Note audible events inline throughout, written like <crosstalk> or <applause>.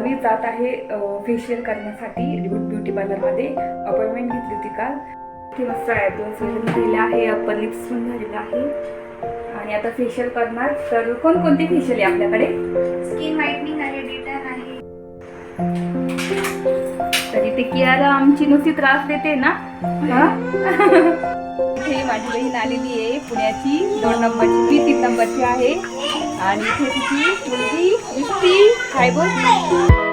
मी जात आहे फेशियल करण्यासाठी ब्युटी पार्लरमध्ये अपॉइंटमेंट घेतली होती काल. ती मस्त आयब्रोज वगैरे झालेले आहे. अप्पर लिप्स पण झालेलं आहे. आणि आता फेशियल करणार. तर कोणकोणते फेशियल आहे आपल्याकडे? स्किन व्हाईटनिंग आहे डिटन आहे. तरी ते कियाला आमची नुसती त्रास देते ना? हा? <laughs> माझी बहीण आलेली आहे पुण्याची. दोन नंबरची मी तीन नंबरची आहे. आणि इथे तिची मुलगी दिसती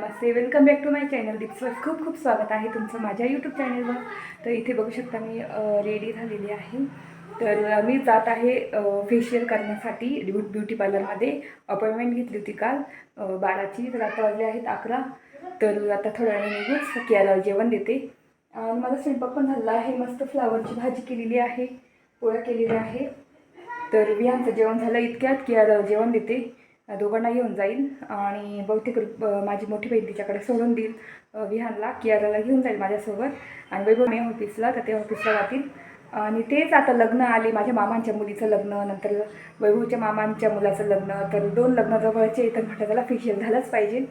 नमस्ते. Welcome back to my channel दिप्सवर खूप खूप स्वागत आहे तुमचं माझ्या यूट्यूब चॅनलवर तर इथे बघू शकता मी रेडी झालेली आहे. तर मी जात आहे फेशियल करण्यासाठी ब्युटी पार्लरमध्ये अपॉइंटमेंट घेतली होती काल बाराची तर आता वाजले आहेत अकरा. तर आता थोड्या वेळ निघूच कियाला जेवण देते. आणि माझा स्वयंपाक पण झालेला आहे. मस्त फ्लावरची भाजी केलेली आहे. पोळ्या केलेल्या आहे. तर विहानचं जेवण झालं इतक्यात. कियाला जेवण देते. दोघांना येऊन जाईल आणि बहुतेक अ, माझी मोठी बहीण तिच्याकडे सोडून देईल. विहानला कियाराला घेऊन जाईल माझ्यासोबत. आणि वैभव मी ऑफिसला तर ते ऑफिसला जातील. आणि तेच आता लग्न आले माझ्या मामांच्या मुलीचं लग्न नंतर वैभवच्या मामांच्या मुलाचं लग्न तर दोन लग्न जवळचे तर म्हटलं त्याला फेशियल झालंच पाहिजे.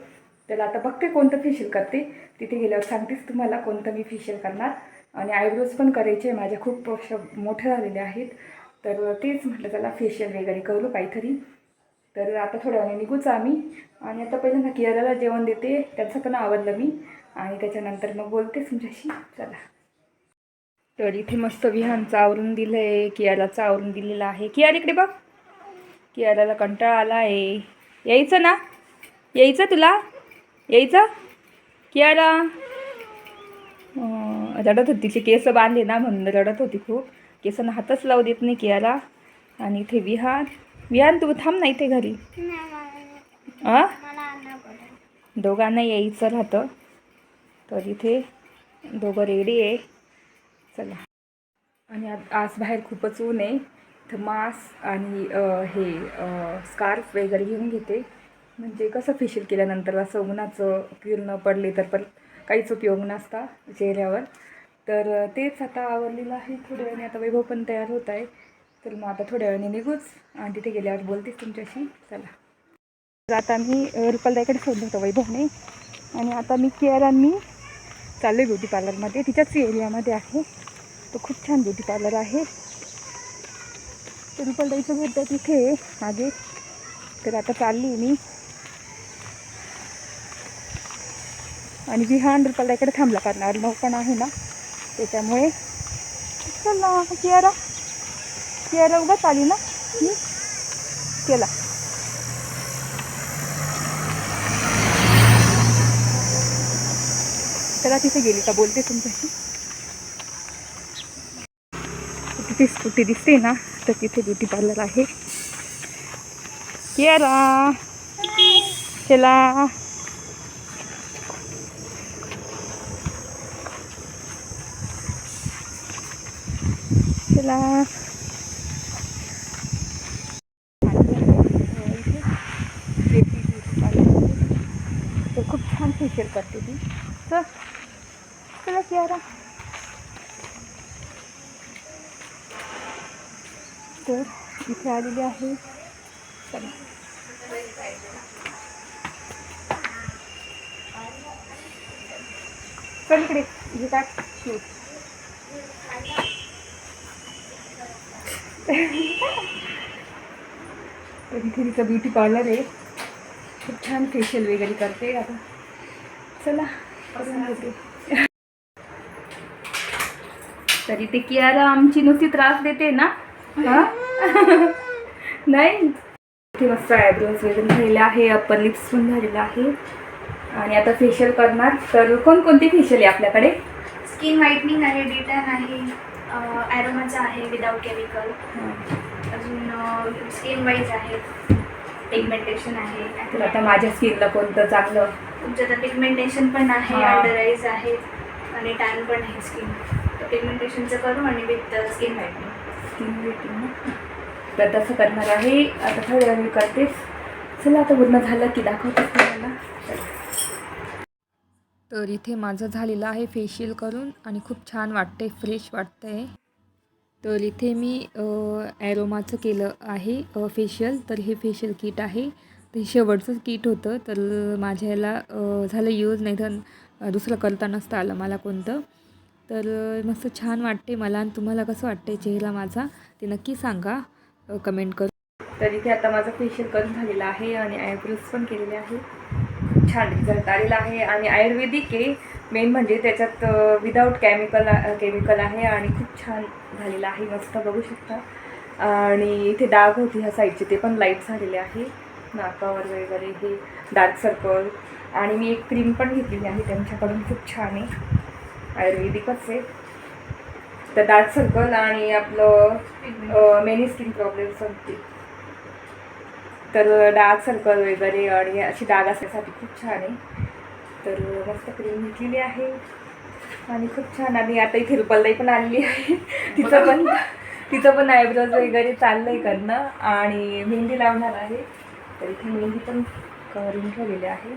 त्याला आता बघते कोणतं फेशियल करते. तिथे गेल्यावर सांगतेच तुम्हाला कोणतं मी फेशियल करणार. आणि आयब्रोज पण करायचे माझ्या खूप मोठे झालेले आहेत. तर तेच म्हटलं त्याला फेशियल वगैरे करू काहीतरी. तर आता थोड्या वेळाने निघूच आम्ही. आणि आता पहिल्यांदा कियाराला जेवण देते. त्याचं पण आवडलं मी. आणि त्याच्यानंतर मग बोलते तुमच्याशी. चला. तर इथे मस्त विहानचं आवरून दिलं आहे कियाराचं आवरून दिलेलं आहे. कियार इकडे बघ. कियाला कंटाळा आला आहे. यायचं ना? यायचं तुला? यायचं? कियाला रडत होती. तिचे केस बांधले ना म्हणून रडत होती खूप. केसांना हातच लावू देत नाही कियाला आणि इथे विहान. विहान तू थांब ना इथे घरी. आ? दोघांना यायचं राहतं. तर इथे दोघं रेडी आहे. चला. आणि आज आज बाहेर खूपच ऊन आहे. तर मास्क आणि हे स्कार्फ वगैरे घेऊन घेते. म्हणजे कसं फेशियल केल्यानंतर असं उन्हाचं किरण पडले तर पण काहीच उपयोग नसता चेहऱ्यावर. तर तेच आता आवडलेलं आहे. थोड्या वेळाने आता वैभव पण तयार होत आहे. तर मग आता थोड्या वेळाने निघूच. आणि तिथे गेल्यावर बोलतेच तुमच्याशी. चला. तर आता मी रुपालदाईकडे सोडलं होतं वैभवने आणि आता मी केअर आणि मी चालले ब्युटी पार्लरमध्ये. तिच्याच एरियामध्ये आहे. तो खूप छान ब्युटी पार्लर आहे. तर रुपालदाईचं घर तर तिथे मागे. तर आता चालली मी. आणि विहान रुपालदाईकडे थांबला करणार. नऊ पण आहे ना. त्याच्यामुळे चला कियारा कियारा उगाच आली ना? मी केला. चला तिथे गेली का? बोलते तुमच्याशी. तिथे स्कूटी दिसते ना तर तिथे ब्युटी पार्लर आहे. येरा केला चला. खूप छान फेशियल करते ती तर चला कियारा तर इथे आलेली आहे चला। चल इकडे इथे टाक शूट तर इथे तिचं ब्युटी पार्लर आहे खूप छान फेशियल वगैरे करते. आता चला करून तरी ते कियारा आमची नुसती त्रास देते ना? हा? <laughs> नाही? इथे मस्त आयब्रोज वगैरे झालेले आहे अप्पर लिप्स पण झालेला आहे. आणि आता फेशियल करणार. तर कोणकोणते फेशियल आहे आपल्याकडे? स्किन व्हाईटनिंग आहे डिटॅन आहे ॲरोमाचा आहे विदाऊट केमिकल अजून स्किन वाईज आहे. पिगमेंटेशन तर आहे आता माझ्या स्किनला कोणतं चांगलं? तुमचं तर पिगमेंटेशन पण आहे हा. अंडर आईज आहे आणि टॅन पण आहे स्किन तर पिगमेंटेशनचं करू आणि with skin whitening skin rating तर तसं करणार आहे. आता थोड्या वेळ मी करतेच चला आता पूर्ण झालं की दाखवतेच तुम्हाला. तर इथे माझं झालेलं आहे फेशियल करून आणि खूप छान वाटते फ्रेश वाटतंय. तर इथे मी ॲरोमाचं केलं आहे फेशियल तर हे फेशियल किट आहे. ते शेवटचं किट होतं. तर माझ्या याला झालं यूज नाही तर दुसरं करता नसतं आलं मला कोणतं. तर मस्त छान वाटते मला आणि तुम्हाला कसं वाटते चेहरा माझा ते नक्की सांगा. कमेंट करून. तर इथे आता माझं फेशियल करून झालेलं आहे आणि आयब्रोज पण केलेले आहे खूप छान रिझल्ट आलेला आहे. आणि आयुर्वेदिक आहे मेन म्हणजे त्याच्यात विदाऊट केमिकल केमिकल आहे आणि खूप छान झालेलं आहे. मस्त बघू शकता. आणि इथे डाग होती ह्या साईडचे ते पण लाइट झालेले आहे. नाकावर वगैरे हे डार्क सर्कल आणि मी एक क्रीम पण घेतलेली आहे त्यांच्याकडून खूप छान आहे. आयुर्वेदिकच आहे. तर डार्क सर्कल आणि आपलं मेनी स्किन प्रॉब्लेम्स होती. तर डार्क सर्कल वगैरे आणि अशी डाग असण्यासाठी खूप छान आहे. तर मस्त क्रीम घेतलेली आहे. आणि खूप छान आणि आता इथे रुपलदाई पण आलेली आहे. तिचं पण तिचं पण आयब्रोज वगैरे चाललं आहे करणं आणि मेहंदी लावणार आहे. तर इथे मेहंदी पण करून ठेवलेली आहे.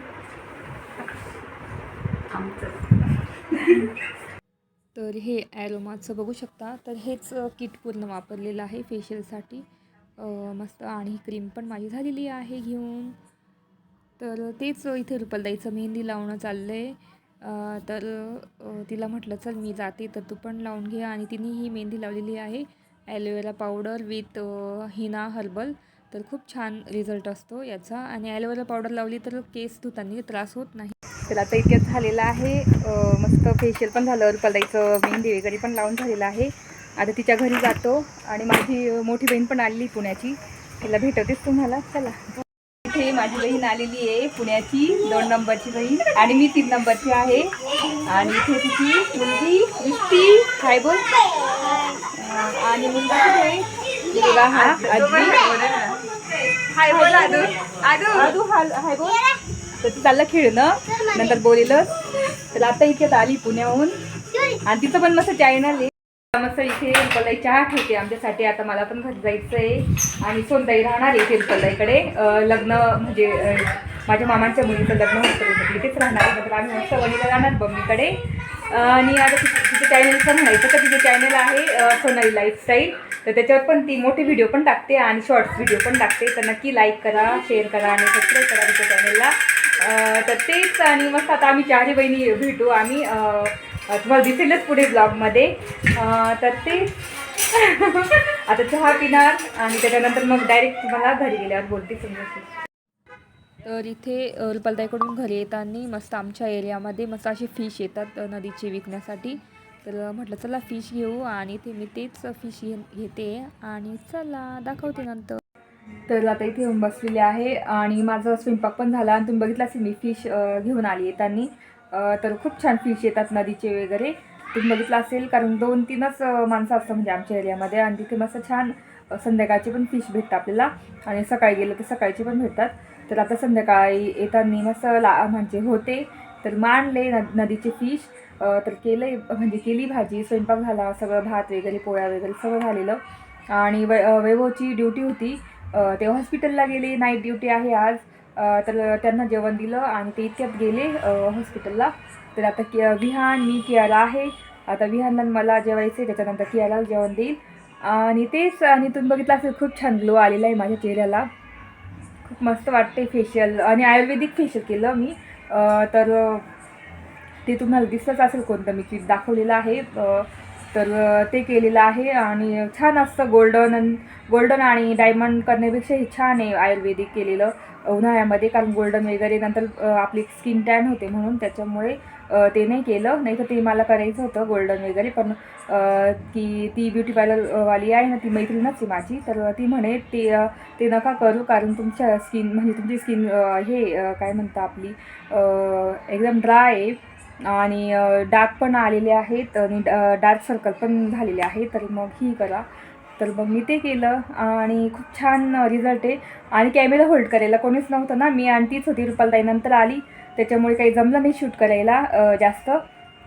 तर हे ॲरोमाचं बघू शकता. तर हेच किट पूर्ण वापरलेलं आहे फेशियलसाठी मस्त आणि ही क्रीम पण माझी झालेली आहे घेऊन. तर तेच इथे रुपलदाईचं मेहंदी लावणं चाललं आहे तर तिला म्हटलं चल मी जाते तर तू पण लावून घे. आणि तिने ही मेहंदी लावलेली आहे. Aloe vera powder with Hina herbal तर खूप छान रिझल्ट असतो याचा. आणि ॲलोवेरा पावडर लावली तर केस धुताना त्रास होत नाही. तर आता इतक्यात झालेलं आहे. मस्त फेशियल पण झालं. रुपलदाईचं मेहंदी वगैरे पण लावून झालेलं आहे. आता तिच्या घरी जातो आणि माझी मोठी बहीण पण आलेली पुण्याची. तिला भेटवतेच तुम्हाला? चला. इथे माझी बहीण आलेली आहे पुण्याची दोन नंबरची बहीण आणि मी तीन नंबरची आहे. आणि इथे तिची मुलगी वृष्टी हाय बोल. आणि मुलगा आहे? मुलगा हा आजी. हाय बोल आदू. आदू. आदू हाल हाय बोल. तर चाललं खेळणं नंतर बोलेलच तर आता इथे आली पुण्याहून. आणि तिचं पण मस्त चायनल आहे. मस्त इथे रुपलदाई चहा ठेवते आमच्यासाठी. आता मला पण घरी जायचं आहे आणि सोनताई राहणार आहे इथे रुपलदाईकडे लग्न म्हणजे माझ्या मामांच्या मुलीचं लग्न होतं तिथेच राहणार आहे. नंतर आम्ही मस्त वणीला राहणार बम्मीकडे आणि आता तिथे चॅनलचं म्हणायचं तर तिचे चॅनल आहे सोनाई लाईफस्टाईल तर त्याच्यावर पण ती मोठी व्हिडिओ पण टाकते आणि शॉर्ट्स व्हिडिओ पण टाकते. तर नक्की लाईक करा शेअर करा आणि सबस्क्राईब करा तिच्या चॅनलला तर तेच आणि मस्त आता आम्ही चारही बहिणी भेटू. आम्ही तुम्हाला दिसेलच पुढे ब्लॉगमध्ये. तर ते आता चहा पिणार आणि त्याच्यानंतर मग डायरेक्ट तुम्हाला घरी गेल्यावर बोलते समजा तर इथे रुपालताईकडून घरी येताना मस्त आमच्या एरियामध्ये मस्त असे फिश येतात नदीचे विकण्यासाठी. तर म्हटलं चला फिश घेऊ आणि इथे मी तेच फिश घे घेते आणि चला दाखवते नंतर. तर आता इथे येऊन बसलेले आहे आणि माझा स्वयंपाक पण झाला आणि तुम्ही बघितलं असेल मी फिश घेऊन आली येताना तर खूप छान फिश येतात नदीचे वगैरे. तुम्ही बघितलं असेल कारण दोन तीनच माणसं असतात म्हणजे आमच्या एरियामध्ये. आणि तिथे मस्त छान संध्याकाळचे पण फिश भेटतात आपल्याला. आणि सकाळी गेलं तर सकाळचे पण भेटतात. तर आता संध्याकाळी येताना मस्त ला म्हणजे होते. तर मांडले न नदीचे फिश तर केलं म्हणजे केली भाजी स्वयंपाक झाला सगळं भात वगैरे पोळ्या वगैरे सगळं झालेलं. आणि वै वैभवची ड्युटी होती. ते हॉस्पिटलला गेले. नाईट ड्युटी आहे आज. तर त्यांना जेवण दिलं आणि ते इतक्यात गेले हॉस्पिटलला तर आता कि विहान मी कियाला आहे. आता विहानला मला जेवायचं आहे त्याच्यानंतर कियाला जेवण देईल. आणि तेच आणि तुम्ही बघितलं असेल खूप छान ग्लो आलेला आहे माझ्या चेहऱ्याला. खूप मस्त वाटते फेशियल आणि आयुर्वेदिक फेशियल केलं मी. तर ते तुम्हाला दिसतच असेल कोणतं मी किट दाखवलेलं आहे. तर ते केलेलं आहे आणि छान असतं गोल्डन गोल्डन आणि डायमंड करण्यापेक्षा हे छान आहे आयुर्वेदिक केलेलं उन्हाळ्यामध्ये. कारण गोल्डन वगैरे नंतर आपली स्किन टॅन होते म्हणून त्याच्यामुळे ते नाही केलं. नाही तर ते मला करायचं होतं गोल्डन वगैरे. पण की ती ब्युटी पार्लरवाली आहे ना ती मैत्रीणच आहे माझी. तर ती म्हणे ते ते नका करू कारण तुमच्या स्किन म्हणजे तुमची स्किन हे काय म्हणता आपली एकदम ड्राय आहे. आणि डार्क पण आलेले आहेत आणि डार्क सर्कल पण झालेले आहे. तर मग ही करा. तर मग मी ते केलं आणि खूप छान रिझल्ट आहे. आणि कॅमेरा होल्ड करायला कोणीच नव्हतं ना. मी आणि तीच होती. रुपालताई नंतर आली. त्याच्यामुळे काही जमलं नाही शूट करायला जास्त.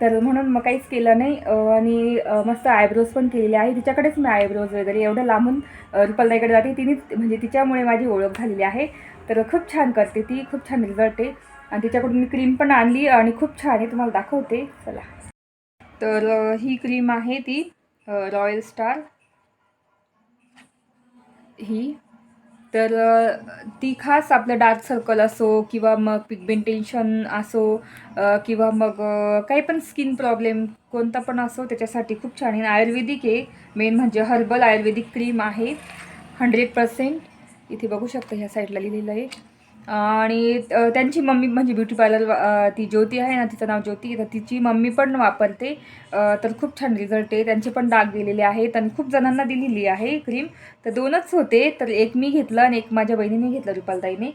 तर म्हणून मग काहीच केलं नाही. आणि मस्त आयब्रोज पण केलेले आहे. तिच्याकडेच मी आयब्रोज वगैरे एवढं लांबून रुपालताईकडे जाते. तिने म्हणजे तिच्यामुळे माझी ओळख झालेली आहे. तर खूप छान करते ती. खूप छान रिझल्ट आहे. आणि तिच्याकडून मी क्रीम पण आणली आणि खूप छान आहे तुम्हाला दाखवते. चला. तर ही क्रीम आहे ती रॉयल स्टार ही. तर ती खास आपलं डार्क सर्कल असो किंवा मग पिगमेंटेशन असो किंवा मग काही पण स्किन प्रॉब्लेम कोणता पण असो त्याच्यासाठी खूप छान आहे. आयुर्वेदिक आहे. मेन म्हणजे हर्बल आयुर्वेदिक क्रीम आहे. हंड्रेड पर्सेंट इथे बघू शकता ह्या साईडला लिहिलेलं आहे. आणि त्यांची मम्मी म्हणजे ब्युटी पार्लर ती ज्योती आहे ना तिचं नाव ज्योती तर तिची मम्मी पण वापरते. तर खूप छान रिझल्ट आहे. त्यांचे पण डाग गेलेले आहेत आणि खूप जणांना दिलेली आहे क्रीम तर दोनच होते तर एक मी घेतलं आणि एक माझ्या बहिणीने घेतलं रुपालताईने.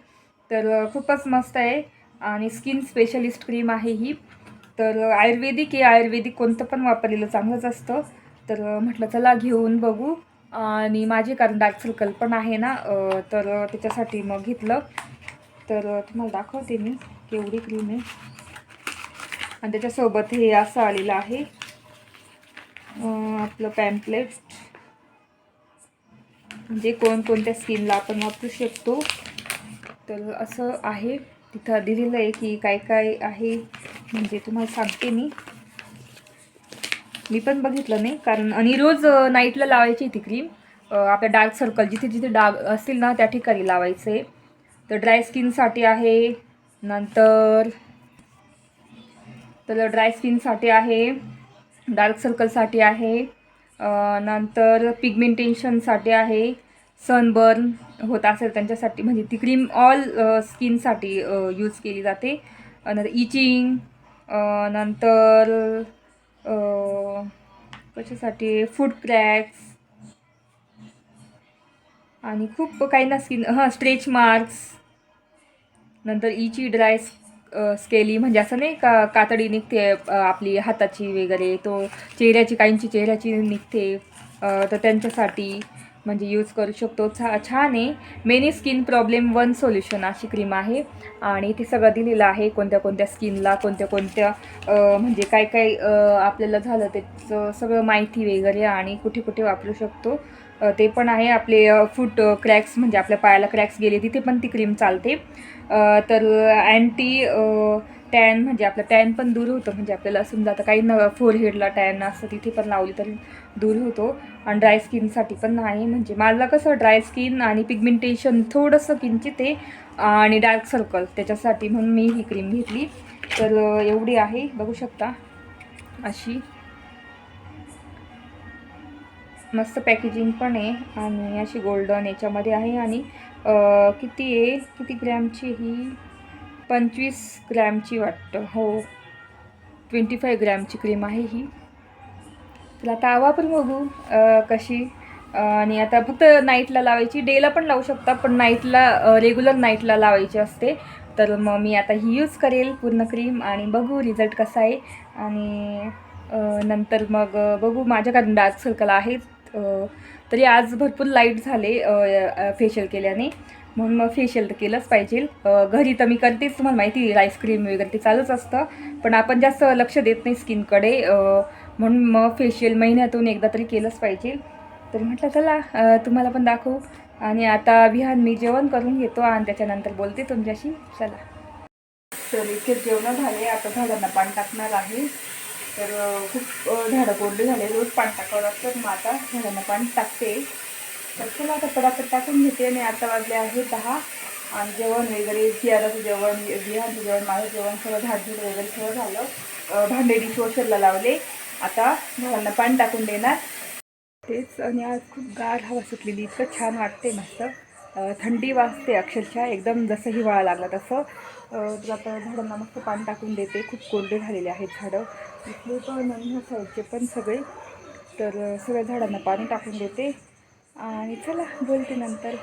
तर खूपच मस्त आहे. आणि स्किन स्पेशलिस्ट क्रीम आहे ही. तर आयुर्वेदिक आहे. आयुर्वेदिक कोणतं पण वापरलेलं चांगलंच असतं. तर म्हटलं चला घेऊन बघू. आणि माझे कारण डार्क सर्कल पण आहे ना तर त्याच्यासाठी मग घेतलं. तर तुम्हाला दाखवते मी केवढी क्रीम आहे. आणि त्याच्यासोबत हे असं आलेलं आहे आपलं पॅम्पलेट म्हणजे कोणकोणत्या स्किनला आपण वापरू शकतो. तर असं आहे. तिथं दिलेलं आहे की काय काय आहे म्हणजे तुम्हाला सांगते मी. मी पण बघितलं नाही कारण आणि रोज नाईटला लावायची ती क्रीम आपल्या डार्क सर्कल जिथे जिथे डाग असतील ना त्या ठिकाणी लावायचं. आहे तर ड्राय स्किनसाठी आहे. नंतर तर ड्राय स्किनसाठी आहे. डार्क सर्कलसाठी आहे. नंतर पिगमेंटेशनसाठी आहे. सनबर्न होत असेल त्यांच्यासाठी म्हणजे ती क्रीम ऑल स्किनसाठी यूज केली जाते. नंतर इचिंग नंतर कशासाठी? फूड क्रॅक्स आणि खूप काही ना स्किन हां स्ट्रेच मार्क्स नंतर इची ड्राय स्केली म्हणजे असं नाही का कातडी निघते आपली हाताची वगैरे तो चेहऱ्याची काहींची चेहऱ्याची निघते तर त्यांच्यासाठी म्हणजे यूज करू शकतो. छा छान आहे. Many skin problem one solution अशी क्रीम आहे. आणि ते सगळं दिलेलं आहे कोणत्या कोणत्या स्किनला कोणत्या कोणत्या म्हणजे काय काय आपल्याला झालं त्याचं सगळं माहिती वगैरे आणि कुठे कुठे वापरू शकतो. ते पण आहे आपले फूट क्रॅक्स म्हणजे आपल्या पायाला क्रॅक्स गेले तिथे पण ती क्रीम चालते. तर अँटी टॅन म्हणजे आपलं टॅन पण दूर होतं. म्हणजे आपल्याला समजा आता काही न फोरहेडला टॅन असतं तिथे पण लावली तर दूर होतो. आणि ड्राय स्किनसाठी पण नाही. म्हणजे मला कसं ड्राय स्किन आणि पिगमेंटेशन थोडंसं किंचित आहे आणि डार्क सर्कल त्याच्यासाठी म्हणून मी ही क्रीम घेतली. तर एवढी आहे. बघू शकता. अशी. मस्त पॅकेजिंग पण आहे. आणि अशी गोल्डन याच्यामध्ये आहे. आणि किती आहे? किती ग्रॅमची ही? पंचवीस ग्रॅमची वाटतं. हो. ट्वेंटी फाय ग्रॅमची क्रीम आहे ही. तर आता वापरून बघू कशी. आणि आता फक्त नाईटला लावायची. डेला पण लावू शकता पण नाईटला रेग्युलर नाईटला लावायची असते. तर मग मी आता ही यूज करेल पूर्ण क्रीम आणि बघू रिझल्ट कसा आहे. आणि नंतर मग बघू माझ्याकडून डार्क सर्कल आहेत. तरी आज भरपूर लाइट झाले फेशियल केल्याने. म्हणून मग फेशियल तर केलंच पाहिजे. घरी तर मी करतेच तुम्हाला माहिती राईस क्रीम वगैरे ते चालूच असतं. पण आपण जास्त लक्ष देत नाही स्किनकडे म्हणून मग फेशियल महिन्यातून एकदा तरी केलंच पाहिजे. तर म्हटलं चला तुम्हाला पण दाखवू. आणि आता विहान मी जेवण करून घेतो आणि त्याच्यानंतर बोलते तुमच्याशी. चला. तर इथे जेवण झाले आता झाडांना पाणी टाकणार आहे. तर खूप झाडं कोरडे झाले रोज पाणी टाकावं लागतं मग आता झाडांना पाणी टाकते. तर चला आता पटापट टाकून घेते आणि आता वाजले आहे दहा. आणि जेवण वगैरे जियाराचं जेवण विहानचं जेवण माझं जेवण सगळं झाडझूड वगैरे सगळं झालं. भांडे डिशवॉशरला लावले. आता झाडांना पाणी टाकून देणार. तेच आणि आज खूप गार हवा सुटलेली. इतकं छान वाटते मस्त. थंडी वाजते अक्षरशः. एकदम जसं हिवाळा लागला तसं. तर आता झाडांना मस्त पाणी टाकून देते. खूप कोरडे झालेले आहेत झाडं. इथले पण आणि ह्या साईडचे पण सगळे. तर सगळ्या झाडांना पाणी टाकून देते. आणि चला बोलते नंतर.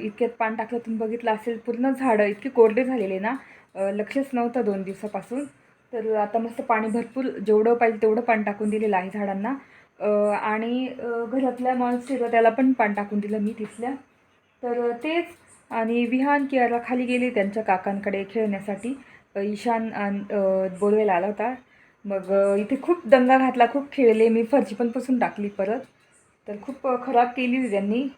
इतक्यात पान टाकलं तुम्ही बघितलं असेल पूर्ण झाडं इतके कोरडे झालेले ना लक्षच नव्हतं दोन दिवसापासून. तर आता मस्त पाणी भरपूर जेवढं पाहिजे तेवढं पाणी टाकून दिलेलं आहे झाडांना. आणि घरातल्या माणूस त्याला पण पाणी टाकून दिलं मी तिथल्या. तर तेच आणि विहान कियारा खाली गेले त्यांच्या काकांकडे खेळण्यासाठी. ईशान अन- बोलवायला आला होता. मग इथे खूप दंगा घातला खूप खेळले मी फरची पण पुसून टाकली परत. तर खूप खराब केली त्यांनी.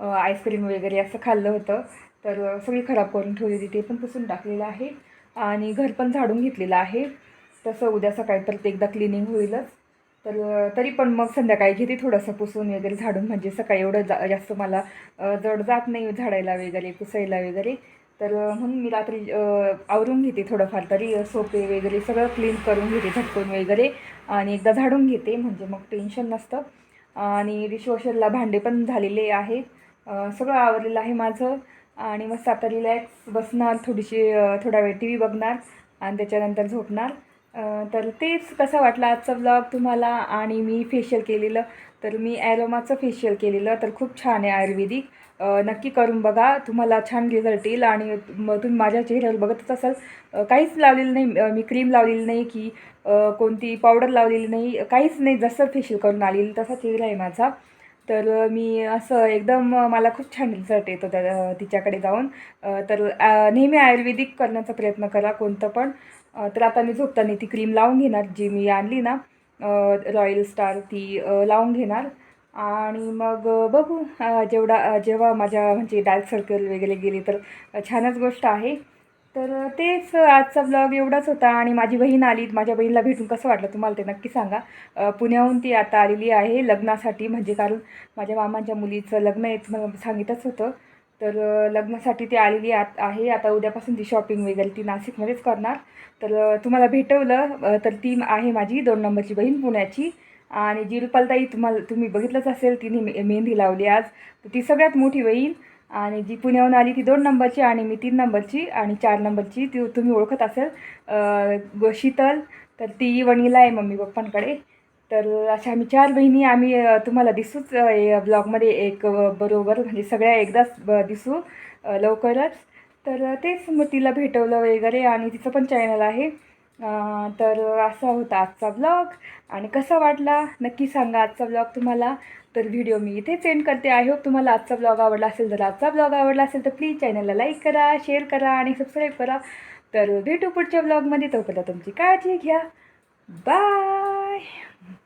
आईस्क्रीम वगैरे असं खाल्लं होतं. तर सगळी खराब करून ठेवलेली होती ते पण पुसून टाकलेलं आहे. आणि घर पण झाडून घेतलेलं आहे. तसं उद्या सकाळी परत एकदा क्लिनिंग होईलच. तर तरी पण मग संध्याकाळी घेते थोडंसं पुसून वगैरे झाडून. म्हणजे सकाळी एवढं जा जास्त मला जड जात नाही झाडायला वगैरे पुसायला वगैरे. तर म्हणून मी रात्री आवरून घेते थोडंफार तरी सोपे वगैरे सगळं क्लीन करून घेते झटकून वगैरे. आणि एकदा झाडून घेते म्हणजे मग टेन्शन नसतं. आणि डिशवॉशरला भांडे पण झालेले आहे सगळं आवरलेलं आहे माझं. आणि मस्त आता रिलॅक्स बसणार थोडीशी थोडा वेळ टी व्ही बघणार आणि त्याच्यानंतर झोपणार. तर तेच कसा वाटला आजचा ब्लॉग तुम्हाला आणि मी फेशियल केलेलं? तर मी ॲरोमाचं फेशियल केलेलं तर खूप छान आहे आयुर्वेदिक. नक्की करून बघा तुम्हाला छान रिझल्ट येईल आणि मग तुम्ही माझ्या चेहऱ्यावर बघतच असाल. काहीच लावलेलं नाही मी क्रीम लावलेली नाही की कोणती पावडर लावलेली नाही काहीच नाही जसं फेशियल करून आलेली तसा चेहरा आहे माझा. तर मी असं एकदम मला खूप छान रिझल्ट येतो त्या तिच्याकडे जाऊन. तर नेहमी आयुर्वेदिक करण्याचा प्रयत्न करा कोणतं पण. तर आता मी झोपताना ती क्रीम लावून घेणार जी मी आणली ना रॉयल स्टार ती लावून घेणार. आणि मग बघू जेवढा जेव्हा माझ्या म्हणजे डार्क सर्कल वगैरे गेली तर छानच गोष्ट आहे. तर तेच आजचा ब्लॉग एवढाच होता आणि माझी बहीण आली. माझ्या बहिणीला भेटून कसं वाटलं तुम्हाला ते नक्की सांगा. पुण्याहून ती आता आलेली आहे लग्नासाठी. म्हणजे कारण माझ्या मामांच्या मुलीचं लग्न आहे मला सांगितलंच होतं. तर लग्नासाठी ती आलेली आत आहे. आता उद्यापासून ती शॉपिंग वगैरे ती नाशिकमध्येच करणार. तर तुम्हाला भेटवलं तर ती आहे माझी दोन नंबरची बहीण पुण्याची. आणि जी रुपालताई तुम्हाला तुम्ही बघितलंच असेल तिने मेहंदी लावली आज. तर ती सगळ्यात मोठी बहीण. आणि जी पुण्याहून आली ती दोन नंबरची आणि मी तीन नंबरची आणि चार नंबरची. ती तुम्ही ओळखत असेल. शीतल. तर ती वणीला आहे मम्मी पप्पांकडे. तर अशा आम्ही चार बहिणी आम्ही तुम्हाला दिसूच या ब्लॉगमध्ये एक बरोबर म्हणजे सगळ्या एकदाच ब- दिसू लवकरच. तर तेच मग तिला भेटवलं वगैरे आणि तिचं पण चॅनल आहे. तर असा होता आजचा ब्लॉग आणि कसा वाटला? नक्की सांगा आजचा ब्लॉग तुम्हाला. तर व्हिडिओ मी इथेच सेंड करते. आय होप तुम्हाला आजचा ब्लॉग आवडला असेल. जर आजचा ब्लॉग आवडला असेल तर प्लीज चॅनलला लाईक करा शेअर करा आणि सबस्क्राईब करा. तर भेटू पुढच्या ब्लॉगमध्ये तोपर्यंत तुमची काळजी घ्या. बाय